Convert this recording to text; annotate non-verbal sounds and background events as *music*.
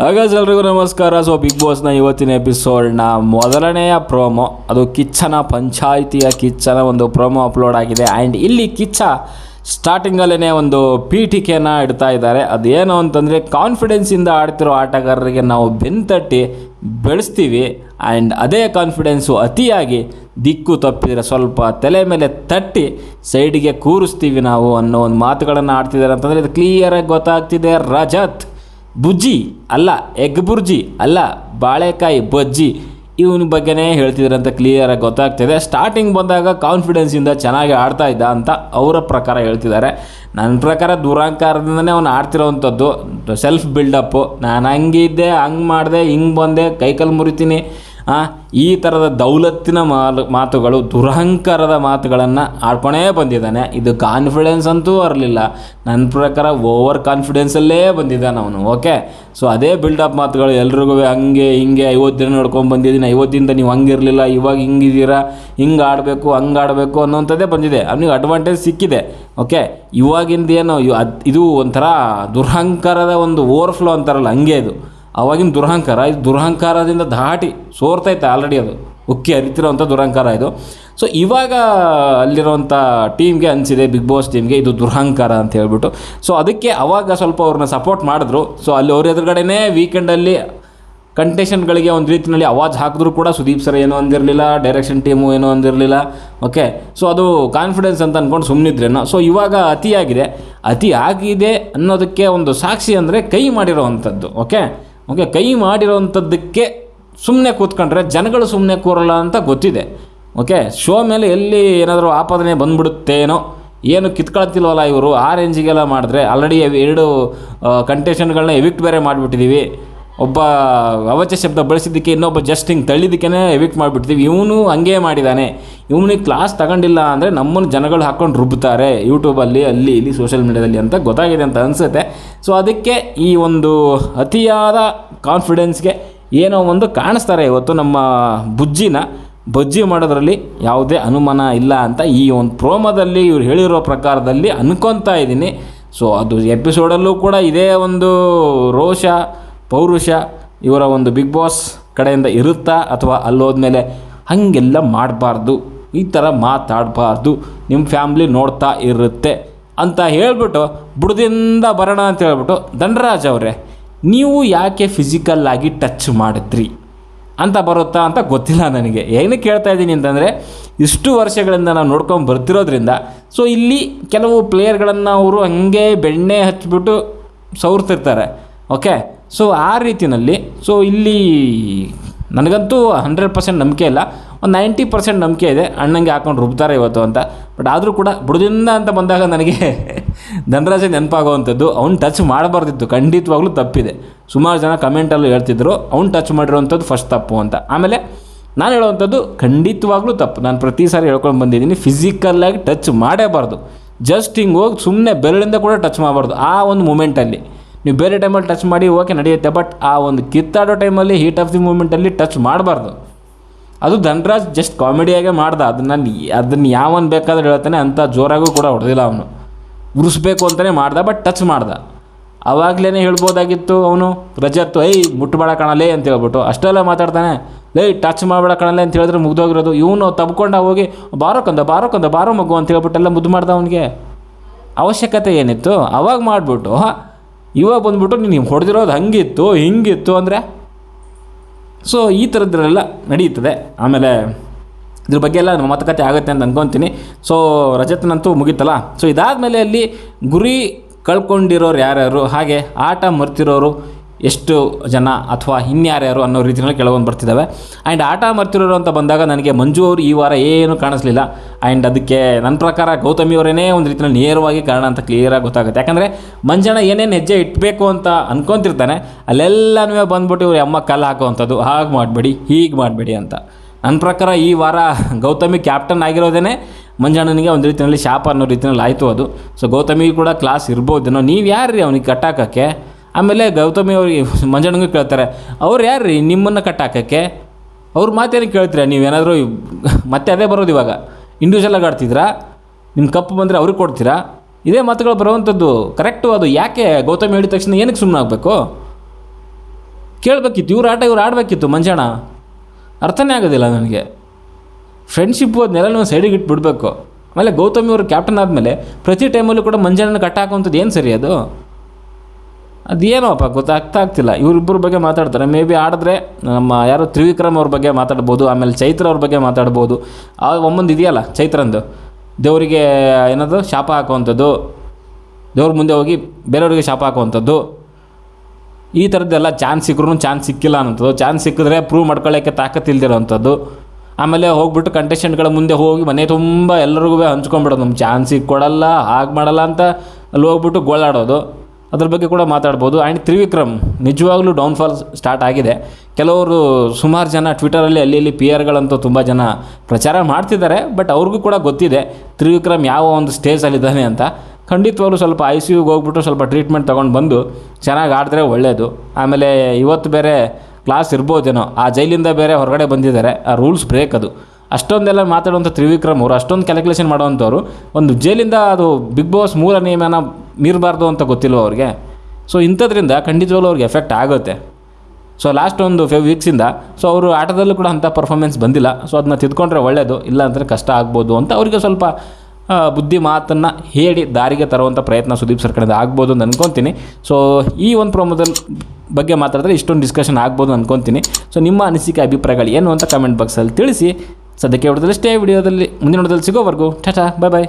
ಹಾಗಾದ್ರೆ ಎಲ್ರಿಗೂ ನಮಸ್ಕಾರ. ಸೊ ಬಿಗ್ ಬಾಸ್ನ ಇವತ್ತಿನ ಎಪಿಸೋಡ್ನ ಮೊದಲನೆಯ ಪ್ರೋಮೋ ಅದು ಕಿಚ್ಚನ ಪಂಚಾಯಿತಿಯ ಕಿಚ್ಚನ ಒಂದು ಪ್ರೋಮೋ ಅಪ್ಲೋಡ್ ಆಗಿದೆ. ಆ್ಯಂಡ್ ಇಲ್ಲಿ ಕಿಚ್ಚ ಸ್ಟಾರ್ಟಿಂಗಲ್ಲೇ ಒಂದು ಪೀಠಿಕೆಯನ್ನು ಇಡ್ತಾ ಇದ್ದಾರೆ. ಅದೇನು ಅಂತಂದರೆ ಕಾನ್ಫಿಡೆನ್ಸಿಂದ ಆಡ್ತಿರೋ ಆಟಗಾರರಿಗೆ ನಾವು ಬೆನ್ತಟ್ಟಿ ಬೆಳೆಸ್ತೀವಿ. ಆ್ಯಂಡ್ ಅದೇ ಕಾನ್ಫಿಡೆನ್ಸು ಅತಿಯಾಗಿ ದಿಕ್ಕು ತಪ್ಪಿದರೆ ಸ್ವಲ್ಪ ತಲೆ ಮೇಲೆ ತಟ್ಟಿ ಸೈಡಿಗೆ ಕೂರಿಸ್ತೀವಿ ನಾವು ಅನ್ನೋ ಒಂದು ಮಾತುಗಳನ್ನು ಆಡ್ತಿದ್ದಾರೆ ಅಂತಂದರೆ, ಇದು ಕ್ಲಿಯರಾಗಿ ಗೊತ್ತಾಗ್ತಿದೆ. ರಜತ್. ಬುಜ್ಜಿ ಅಲ್ಲ, ಎಗ್ ಬುರ್ಜಿ ಅಲ್ಲ, ಬಾಳೆಕಾಯಿ ಬಜ್ಜಿ. ಇವನ ಬಗ್ಗೆನೇ ಹೇಳ್ತಿದ್ರು ಅಂತ ಕ್ಲಿಯರಾಗಿ ಗೊತ್ತಾಗ್ತಿದೆ. ಸ್ಟಾರ್ಟಿಂಗ್ ಬಂದಾಗ ಕಾನ್ಫಿಡೆನ್ಸಿಂದ ಚೆನ್ನಾಗಿ ಆಡ್ತಾ ಇದ್ದ ಅಂತ ಅವರ ಪ್ರಕಾರ ಹೇಳ್ತಿದ್ದಾರೆ. ನನ್ನ ಪ್ರಕಾರ ದುರಾಂಕಾರದಿಂದನೇ ಅವನು ಆಡ್ತಿರೋವಂಥದ್ದು ಸೆಲ್ಫ್ ಬಿಲ್ಡಪ್ಪು ನಾನು ಹಂಗಿದ್ದೆ, ಹಂಗೆ ಮಾಡಿದೆ, ಹಿಂಗೆ ಬಂದೆ ಕೈಕಲ್ಲಿ ಮುರಿತೀನಿ. ಈ ಥರದ ದೌಲತ್ತಿನ ಮಾತುಗಳು, ದುರಹಂಕಾರದ ಮಾತುಗಳನ್ನು ಆಡ್ಕೊಳೇ ಬಂದಿದ್ದಾನೆ. ಇದು ಕಾನ್ಫಿಡೆನ್ಸ್ ಅಂತೂ ಬರಲಿಲ್ಲ ನನ್ನ ಪ್ರಕಾರ ಓವರ್ ಕಾನ್ಫಿಡೆನ್ಸಲ್ಲೇ ಬಂದಿದ್ದಾನೆ ಅವನು ಓಕೆ ಸೊ ಅದೇ ಬಿಲ್ಡಪ್ ಮಾತುಗಳು, ಎಲ್ರಿಗೂ ಹಂಗೆ, ಹಿಂಗೆ, ಐವತ್ತು ದಿನ ನೋಡ್ಕೊಂಡು ಬಂದಿದ್ದೀನಿ, ಐವತ್ತಿಂದ ನೀವು ಹಂಗಿರಲಿಲ್ಲ, ಇವಾಗ ಹಿಂಗಿದ್ದೀರಾ, ಹಿಂಗೆ ಆಡಬೇಕು, ಹಂಗೆ ಆಡಬೇಕು ಅನ್ನೋಂಥದ್ದೇ ಬಂದಿದೆ. ಅವನಿಗೆ ಅಡ್ವಾಂಟೇಜ್ ಸಿಕ್ಕಿದೆ ಓಕೆ ಇವಾಗಿಂದ ಏನು ಇದು ಒಂಥರ ದುರಹಂಕಾರದ ಒಂದು ಓವರ್ಫ್ಲೋ ಅಂತಾರಲ್ಲ, ಹಂಗೆ ಇದು. ಅವಾಗಿನ ದುರಹಂಕಾರ, ಇದು ದುರಹಂಕಾರದಿಂದ ದಾಟಿ ಸೋರ್ತೈತೆ ಆಲ್ರೆಡಿ ಅದು. ಉಕ್ಕಿ ಹರಿತಿರೋವಂಥ ದುರಹಂಕಾರ ಇದು. ಸೊ ಇವಾಗ ಅಲ್ಲಿರೋವಂಥ ಟೀಮ್ಗೆ ಅನಿಸಿದೆ ಬಿಗ್ ಬಾಸ್ ಟೀಮ್ಗೆ ಇದು ದುರಹಂಕಾರ ಅಂತ ಹೇಳ್ಬಿಟ್ಟು. ಸೊ ಅದಕ್ಕೆ ಅವಾಗ ಸ್ವಲ್ಪ ಅವ್ರನ್ನ ಸಪೋರ್ಟ್ ಮಾಡಿದ್ರು. ಸೊ ಅಲ್ಲಿ ಅವ್ರ ಎದುರುಗಡೆನೇ ವೀಕೆಂಡಲ್ಲಿ ಕಂಟೆಷನ್ಗಳಿಗೆ ಒಂದು ರೀತಿಯಲ್ಲಿ ಅವಾಜ್ ಹಾಕಿದ್ರು ಕೂಡ ಸುದೀಪ್ ಸರ್ ಏನೂ ಅಂದಿರಲಿಲ್ಲ ಡೈರೆಕ್ಷನ್ ಟೀಮು ಏನೂ ಅಂದಿರಲಿಲ್ಲ ಓಕೆ ಸೊ ಅದು ಕಾನ್ಫಿಡೆನ್ಸ್ ಅಂತ ಅಂದ್ಕೊಂಡು ಸುಮ್ಮನಿದ್ರೇನೋ ಸೊ ಇವಾಗ ಅತಿಯಾಗಿದೆ. ಅತಿ ಆಗಿದೆ ಅನ್ನೋದಕ್ಕೆ ಒಂದು ಸಾಕ್ಷಿ ಅಂದರೆ ಕೈ ಮಾಡಿರೋವಂಥದ್ದು ಓಕೆ ಓಕೆ, ಕೈ ಮಾಡಿರೋವಂಥದ್ದಕ್ಕೆ ಸುಮ್ಮನೆ ಕೂತ್ಕೊಂಡ್ರೆ ಜನಗಳು ಸುಮ್ಮನೆ ಕೂರಲ್ಲ ಅಂತ ಗೊತ್ತಿದೆ. ಓಕೆ, ಶೋ ಮೇಲೆ ಎಲ್ಲಿ ಏನಾದರೂ ಆಪಾದನೆ ಬಂದ್ಬಿಡುತ್ತೇನೋ, ಏನು ಕಿತ್ಕೊಳ್ತಿಲ್ವಲ್ಲ ಇವರು, ಆ ರೇಂಜಿಗೆಲ್ಲ ಮಾಡಿದ್ರೆ ಆಲ್ರೆಡಿ ಎರಡು ಕಂಟೆಷನ್ಗಳನ್ನ ಎವಿಕ್ಟ್ ಬೇರೆ ಮಾಡಿಬಿಟ್ಟಿದ್ದೀವಿ ಒಬ್ಬ ಅವಾಚ್ಯ ಶಬ್ದ ಬಳಸಿದ್ದಕ್ಕೆ ಇನ್ನೊಬ್ಬ ಜಸ್ಟ್ ಹಿಂಗೆ ತಳ್ಳಿದ್ದಕ್ಕೇ ಎವಿಕ್ಟ್ ಮಾಡಿಬಿಡ್ತೀವಿ ಇವನು ಹಂಗೆ ಮಾಡಿದ್ದಾನೆ ಇವನಿಗೆ ಕ್ಲಾಸ್ ತಗೊಂಡಿಲ್ಲ ಅಂದರೆ ನಮ್ಮನ್ನು ಜನಗಳು ಹಾಕ್ಕೊಂಡು ರುಬ್ತಾರೆ ಯೂಟ್ಯೂಬಲ್ಲಿ ಅಲ್ಲಿ ಇಲ್ಲಿ ಸೋಷಿಯಲ್ ಮೀಡ್ಯಾದಲ್ಲಿ ಅಂತ ಗೊತ್ತಾಗಿದೆ ಅಂತ ಅನಿಸುತ್ತೆ. ಸೊ ಅದಕ್ಕೆ ಈ ಒಂದು ಅತಿಯಾದ ಕಾನ್ಫಿಡೆನ್ಸ್ಗೆ ಏನೋ ಒಂದು ಕಾಣಿಸ್ತಾರೆ. ಇವತ್ತು ನಮ್ಮ ಬುಜ್ಜಿನ, ಬಜ್ಜಿ ಮಾಡೋದ್ರಲ್ಲಿ ಯಾವುದೇ ಅನುಮಾನ ಇಲ್ಲ ಅಂತ ಈ ಒಂದು ಪ್ರೋಮೋದಲ್ಲಿ ಇವ್ರು ಹೇಳಿರೋ ಪ್ರಕಾರದಲ್ಲಿ ಅನ್ಕೊತಾ ಇದ್ದೀನಿ. ಸೊ ಅದು ಎಪಿಸೋಡಲ್ಲೂ ಕೂಡ ಇದೇ ಒಂದು ರೋಷ. ಪೌರುಷ ಇವರ ಒಂದು ಬಿಗ್ ಬಾಸ್ ಕಡೆಯಿಂದ ಇರುತ್ತಾ ಅಥವಾ ಅಲ್ಲೋದ್ಮೇಲೆ ಹಾಗೆಲ್ಲ ಮಾಡಬಾರ್ದು? ಈ ಥರ ಮಾತಾಡಬಾರ್ದು. ನಿಮ್ಮ ಫ್ಯಾಮ್ಲಿ ನೋಡ್ತಾ ಇರುತ್ತೆ ಅಂತ ಹೇಳಿಬಿಟ್ಟು ಬುಡದಿಂದ ಬರೋಣ ಅಂತ ಹೇಳ್ಬಿಟ್ಟು ಧನರಾಜ್ ಅವರೇ, ನೀವು ಯಾಕೆ ಫಿಸಿಕಲ್ಲಾಗಿ ಟಚ್ ಮಾಡಿದ್ರಿ? ಅಂತ ಬರುತ್ತಾ ಅಂತ ಗೊತ್ತಿಲ್ಲ ನನಗೆ. ಏನಕ್ಕೆ ಕೇಳ್ತಾ ಇದ್ದೀನಿ ಅಂತಂದರೆ, ಇಷ್ಟು ವರ್ಷಗಳಿಂದ ನಾವು ನೋಡ್ಕೊಂಡು ಬರ್ತಿರೋದ್ರಿಂದ ಸೊ ಇಲ್ಲಿ ಕೆಲವು ಪ್ಲೇಯರ್ಗಳನ್ನು ಅವರು ಹಂಗೆ ಬೆಣ್ಣೆ ಹಚ್ಚಿಬಿಟ್ಟು ಸವರ್ತಿರ್ತಾರೆ ಓಕೆ ಸೊ ಆ ರೀತಿಯಲ್ಲಿ ಸೊ ಇಲ್ಲಿ ನನಗಂತೂ ಹಂಡ್ರೆಡ್ ಪರ್ಸೆಂಟ್ ನಂಬಿಕೆ ಇಲ್ಲ. ಒಂದು ನೈಂಟಿ ಪರ್ಸೆಂಟ್ ನಂಬಿಕೆ ಇದೆ. ಅಣ್ಣಂಗೆ ಹಾಕೊಂಡು ರುಬ್ತಾರೆ ಇವತ್ತು ಅಂತ. ಬಟ್ ಆದರೂ ಕೂಡ ಬುಡದಿಂದ ಅಂತ ಬಂದಾಗ ನನಗೆ *laughs* ಧನರಾಜ ನೆನಪಾಗುವಂಥದ್ದು, ಅವ್ನು ಟಚ್ ಮಾಡಬಾರ್ದಿತ್ತು. ಖಂಡಿತವಾಗ್ಲೂ ತಪ್ಪಿದೆ. ಸುಮಾರು ಜನ ಕಮೆಂಟಲ್ಲೂ ಹೇಳ್ತಿದ್ರು, ಅವ್ನು ಟಚ್ ಮಾಡಿರೋವಂಥದ್ದು ಫಸ್ಟ್ ತಪ್ಪು ಅಂತ. ಆಮೇಲೆ ನಾನು ಹೇಳುವಂಥದ್ದು ಖಂಡಿತವಾಗ್ಲೂ ತಪ್ಪು. ನಾನು ಪ್ರತಿ ಸಾರಿ ಹೇಳ್ಕೊಂಡು ಬಂದಿದ್ದೀನಿ ಫಿಸಿಕಲ್ಲಾಗಿ ಟಚ್ ಮಾಡೇಬಾರ್ದು ಜಸ್ಟ್ ಹಿಂಗೆ ಹೋಗಿ ಸುಮ್ಮನೆ ಬೆರಳಿಂದ ಕೂಡ ಟಚ್ ಮಾಡಬಾರ್ದು. ಆ ಒಂದು ಮೂಮೆಂಟಲ್ಲಿ ನೀವು ಬೇರೆ ಟೈಮಲ್ಲಿ ಟಚ್ ಮಾಡಿ ಓಕೆ ನಡೆಯುತ್ತೆ. ಬಟ್ ಆ ಒಂದು ಕಿತ್ತಾಡೋ ಟೈಮಲ್ಲಿ ಹೀಟ್ ಆಫ್ ದಿ ಮೂಮೆಂಟಲ್ಲಿ ಟಚ್ ಮಾಡಬಾರ್ದು. ಅದು ಧನ್ರಾಜ್ ಜಸ್ಟ್ ಕಾಮಿಡಿಯಾಗೆ ಮಾಡ್ದ. ಅದನ್ನು ಅದನ್ನು ಯಾವನ್ ಬೇಕಾದ್ರೆ ಹೇಳ್ತಾನೆ ಅಂಥ ಜೋರಾಗೂ ಕೂಡ ಹೊಡೆದಿಲ್ಲ ಅವನು. ಉರಿಸ್ಬೇಕು ಅಂತಲೇ ಮಾಡ್ದ ಬಟ್ ಟಚ್ ಮಾಡ್ದ. ಅವಾಗಲೇ ಹೇಳ್ಬೋದಾಗಿತ್ತು ಅವನು ರಜತ್ತು ಐ ಮುಟ್ಬೇಡ ಕಾಣಲೇ ಅಂತ ಹೇಳ್ಬಿಟ್ಟು. ಅಷ್ಟೆಲ್ಲ ಮಾತಾಡ್ತಾನೆ. ಲೈ ಟಚ್ ಮಾಡಬೇಡ ಕಾಣಲೇ ಅಂತ ಹೇಳಿದ್ರೆ ಮುಗ್ದೋಗಿರೋದು. ಇವನು ತಬ್ಕೊಂಡ ಹೋಗಿ, ಬಾರೋಕಂದ ಬಾರೋಕಂದ, ಬಾರೋ ಮಗು, ಅಂತ ಹೇಳ್ಬಿಟ್ಟೆಲ್ಲ ಮುದ್ದು ಮಾಡ್ದ ಅವನಿಗೆ. ಅವಶ್ಯಕತೆ ಏನಿತ್ತು? ಅವಾಗ ಮಾಡಿಬಿಟ್ಟು ಇವಾಗ ಬಂದ್ಬಿಟ್ಟು ನೀನು ಹೊಡೆದಿರೋದು ಹಂಗಿತ್ತು, ಹಿಂಗಿತ್ತು ಅಂದರೆ? ಸೊ ಈ ಥರದ್ರೆಲ್ಲ ನಡೆಯುತ್ತದೆ ಆಮೇಲೆ ಇದ್ರ ಬಗ್ಗೆ ಎಲ್ಲ ನಮ್ಮ ಮಾತುಕತೆ ಆಗುತ್ತೆ ಅಂತ ಅಂದ್ಕೊತೀನಿ ಸೊ ರಜತ್ನಂತೂ ಮುಗೀತಲ್ಲ? ಸೊ ಇದಾದಮೇಲೆ ಅಲ್ಲಿ ಗುರಿ ಕಳ್ಕೊಂಡಿರೋರು ಯಾರ್ಯಾರು? ಹಾಗೆ ಆಟ ಮರ್ತಿರೋರು ಎಷ್ಟು ಜನ ಅಥವಾ ಇನ್ಯಾರ್ಯಾರು ಅನ್ನೋ ರೀತಿಯಲ್ಲಿ ಕೆಲವೊಂದು ಬರ್ತಿದ್ದಾವೆ. ಆ್ಯಂಡ್ ಆಟ ಮರ್ತಿರೋರು ಅಂತ ಬಂದಾಗ ನನಗೆ ಮಂಜು ಅವರು ಈ ವಾರ ಏನು ಕಾಣಿಸ್ಲಿಲ್ಲ. ಆ್ಯಂಡ್ ಅದಕ್ಕೆ ನನ್ನ ಪ್ರಕಾರ ಗೌತಮಿ ಅವರೇನೇ ಒಂದು ರೀತಿಯಲ್ಲಿ ನೇರವಾಗಿ ಕಾರಣ ಅಂತ ಕ್ಲಿಯರಾಗಿ ಗೊತ್ತಾಗುತ್ತೆ. ಯಾಕಂದರೆ ಮಂಜಣ್ಣ ಏನೇನು ಹೆಜ್ಜೆ ಇಟ್ಬೇಕು ಅಂತ ಅನ್ಕೊತಿರ್ತಾನೆ, ಅಲ್ಲೆಲ್ಲನೂ ಬಂದ್ಬಿಟ್ಟು ಇವ್ರ ಅಮ್ಮ ಕಲ್ಲು ಹಾಕೋವಂಥದ್ದು. ಹಾಗೆ ಮಾಡಬೇಡಿ, ಹೀಗೆ ಮಾಡಬೇಡಿ ಅಂತ. ನನ್ನ ಪ್ರಕಾರ ಈ ವಾರ ಗೌತಮಿ ಕ್ಯಾಪ್ಟನ್ ಆಗಿರೋದೇ ಮಂಜಣ್ಣನಿಗೆ ಒಂದು ರೀತಿಯಲ್ಲಿ ಶಾಪ ಅನ್ನೋ ರೀತಿಯಲ್ಲಿ ಆಯಿತು ಅದು. ಸೊ ಗೌತಮಿ ಕೂಡ ಕ್ಲಾಸ್ ಇರ್ಬೋದೇನೋ ನೀವು ಯಾರು ರೀ ಅವ್ನಿಗೆ ಕಟ್ಟಾಕಕ್ಕೆ ಆಮೇಲೆ ಗೌತಮಿ ಅವ್ರಿಗೆ ಮಂಜಣ್ಣನಿಗೆ ಕೇಳ್ತಾರೆ, ಅವ್ರು ಯಾರು ರೀ ನಿಮ್ಮನ್ನು ಕಟ್ಟಾಕಕ್ಕೆ ಅವ್ರ ಮಾತೇನು ಕೇಳ್ತೀರಾ? ನೀವೇನಾದರೂ ಮತ್ತೆ ಅದೇ ಬರೋದು ಇವಾಗ. ಇಂಡಿವಿಜುವಲಾಗಿ ಆಡ್ತಿದ್ರಾ? ನಿಮ್ಮ ಕಪ್ಪು ಬಂದರೆ ಅವ್ರಿಗೆ ಕೊಡ್ತೀರಾ? ಇದೇ ಮಾತುಗಳು ಬರುವಂಥದ್ದು ಕರೆಕ್ಟು ಅದು. ಯಾಕೆ ಗೌತಮಿ ಹೇಳಿದ ತಕ್ಷಣ ಏನಕ್ಕೆ ಸುಮ್ಮನೆ ಆಗಬೇಕು? ಕೇಳಬೇಕಿತ್ತು. ಇವ್ರ ಆಟ, ಇವ್ರು ಆಡಬೇಕಿತ್ತು ಮಂಜಣ್ಣ. ಅರ್ಥನೇ ಆಗೋದಿಲ್ಲ ನನಗೆ. ಫ್ರೆಂಡ್ಶಿಪ್ಪು ಅದನ್ನೆಲ್ಲ ಸೈಡಿಗೆ ಇಟ್ಟು ಬಿಡಬೇಕು ಆಮೇಲೆ ಗೌತಮಿ ಅವರು ಕ್ಯಾಪ್ಟನ್ ಆದಮೇಲೆ ಪ್ರತಿ ಟೈಮಲ್ಲೂ ಕೂಡ ಮಂಜಣ್ಣನ ಕಟ್ಟಾಕುವಂಥದ್ದು ಏನು ಸರಿ ಅದು? ಅದೇನೋಪ್ಪ ಗೊತ್ತಾಗ್ತಾ ಆಗ್ತಿಲ್ಲ. ಇವರಿಬ್ಬರ ಬಗ್ಗೆ ಮಾತಾಡ್ತಾರೆ. ಮೇ ಬಿ ಆಡಿದ್ರೆ ನಮ್ಮ ಯಾರೋ ತ್ರಿವಿಕ್ರಮ್ ಅವ್ರ ಬಗ್ಗೆ ಮಾತಾಡ್ಬೋದು, ಆಮೇಲೆ ಚೈತ್ರ ಅವ್ರ ಬಗ್ಗೆ ಮಾತಾಡ್ಬೋದು. ಆ ಒಮ್ಮೊಂದು ಇದೆಯಲ್ಲ ಚೈತ್ರಂದು ದೇವರಿಗೆ ಏನದು? ಶಾಪ ಹಾಕುವಂಥದ್ದು. ದೇವ್ರ ಮುಂದೆ ಹೋಗಿ ಬೇರೆಯವ್ರಿಗೆ ಶಾಪ ಹಾಕುವಂಥದ್ದು. ಈ ಥರದ್ದೆಲ್ಲ ಚಾನ್ಸ್ ಸಿಕ್ಕರೂ ಚಾನ್ಸ್ ಸಿಕ್ಕಿಲ್ಲ ಅನ್ನೋಂಥದ್ದು ಚಾನ್ಸ್ ಸಿಕ್ಕಿದ್ರೆ ಪ್ರೂವ್ ಮಾಡ್ಕೊಳ್ಳೋಕ್ಕೆ ತಾಕತ್ತಿಲ್ದಿರೋವಂಥದ್ದು ಆಮೇಲೆ ಹೋಗ್ಬಿಟ್ಟು ಕಂಟೆಸ್ಟೆಂಟ್ಗಳ ಮುಂದೆ ಹೋಗಿ ಮನೆ ತುಂಬ ಎಲ್ಲರಿಗೂ ಹಂಚ್ಕೊಂಡ್ಬಿಡೋದು. ನಮ್ಮ ಚಾನ್ಸ್ ಕೊಡಲ್ಲ ಹಾಗೆ ಮಾಡಲ್ಲ ಅಂತ ಅಲ್ಲಿ ಹೋಗ್ಬಿಟ್ಟು ಗೋಳಾಡೋದು. ಅದ್ರ ಬಗ್ಗೆ ಕೂಡ ಮಾತಾಡ್ಬೋದು. ಆ್ಯಂಡ್ ತ್ರಿವಿಕ್ರಮ್, ನಿಜವಾಗ್ಲೂ ಡೌನ್ಫಾಲ್ ಸ್ಟಾರ್ಟ್ ಆಗಿದೆ. ಕೆಲವರು ಸುಮಾರು ಜನ ಟ್ವಿಟರಲ್ಲಿ ಅಲ್ಲಿ ಇಲ್ಲಿ ಪಿ ಆರ್ಗಳಂತೂ ತುಂಬ ಜನ ಪ್ರಚಾರ ಮಾಡ್ತಿದ್ದಾರೆ ಬಟ್ ಅವ್ರಿಗೂ ಕೂಡ ಗೊತ್ತಿದೆ ತ್ರಿವಿಕ್ರಮ್ ಯಾವ ಒಂದು ಸ್ಟೇಜಲ್ಲಿದ್ದಾನೆ ಅಂತ. ಖಂಡಿತವಾಗ್ಲೂ ಸ್ವಲ್ಪ ಐ ಸಿ ಯುಗೆ ಹೋಗ್ಬಿಟ್ಟು ಸ್ವಲ್ಪ ಟ್ರೀಟ್ಮೆಂಟ್ ತೊಗೊಂಡು ಬಂದು ಚೆನ್ನಾಗಿ ಆಡಿದ್ರೆ ಒಳ್ಳೆಯದು ಆಮೇಲೆ ಇವತ್ತು ಬೇರೆ ಕ್ಲಾಸ್ ಇರ್ಬೋದೇನೋ, ಆ ಜೈಲಿಂದ ಬೇರೆ ಹೊರಗಡೆ ಬಂದಿದ್ದಾರೆ, ಆ ರೂಲ್ಸ್ ಬ್ರೇಕ್ ಅದು. ಅಷ್ಟೊಂದೆಲ್ಲ ಮಾತಾಡುವಂಥ ತ್ರಿವಿಕ್ರಮ್ ಅವರು, ಅಷ್ಟೊಂದು ಕ್ಯಾಲ್ಕುಲೇಷನ್ ಮಾಡುವಂಥವ್ರು, ಒಂದು ಜೈಲಿಂದ ಅದು ಬಿಗ್ ಬಾಸ್ ಮೂಲ ನಿಯಮನ ಮೀರಬಾರ್ದು ಅಂತ ಗೊತ್ತಿಲ್ಲ ಅವ್ರಿಗೆ? ಸೊ ಇಂಥದ್ರಿಂದ ಖಂಡಿತವಾಗ್ಲೂ ಅವ್ರಿಗೆ ಎಫೆಕ್ಟ್ ಆಗುತ್ತೆ. ಸೊ ಲಾಸ್ಟ್ ಒಂದು ಫೈವ್ ವೀಕ್ಸಿಂದ ಸೊ ಅವರು ಆಟದಲ್ಲೂ ಕೂಡ ಅಂಥ ಪರ್ಫಾರ್ಮೆನ್ಸ್ ಬಂದಿಲ್ಲ. ಸೊ ಅದನ್ನ ತಿದ್ಕೊಂಡ್ರೆ ಒಳ್ಳೆಯದು ಇಲ್ಲ ಅಂದರೆ ಕಷ್ಟ ಆಗ್ಬೋದು ಅಂತ ಅವರಿಗೆ ಸ್ವಲ್ಪ ಬುದ್ಧಿ ಮಾತನ್ನು ಹೇಳಿ ದಾರಿಗೆ ತರುವಂಥ ಪ್ರಯತ್ನ ಸುದೀಪ್ ಸರ್ ಆಗ್ಬೋದು ಅಂತ ಅನ್ಕೊತೀನಿ. ಸೊ ಈ ಒಂದು ಪ್ರೊಮೋದಲ್ಲಿ ಬಗ್ಗೆ ಮಾತಾಡಿದ್ರೆ ಇಷ್ಟೊಂದು ಡಿಸ್ಕಷನ್ ಆಗ್ಬೋದು ಅಂದ್ಕೊತೀನಿ ಸೊ ನಿಮ್ಮ ಅನಿಸಿಕೆ, ಅಭಿಪ್ರಾಯಗಳು ಏನು ಅಂತ ಕಮೆಂಟ್ ಬಾಕ್ಸಲ್ಲಿ ತಿಳಿಸಿ. ಸದ್ಯಕ್ಕೆ ಹೊಡೆದಲ್ಲಿ ಸ್ಟೇ ವಿಡಿಯೋದಲ್ಲಿ ಮುಂದಿನ ವಿಡಿಯೋದಲ್ಲಿ ಸಿಗೋವರೆಗೂ ಟಾಟಾ ಬಾಯ್ ಬಾಯ್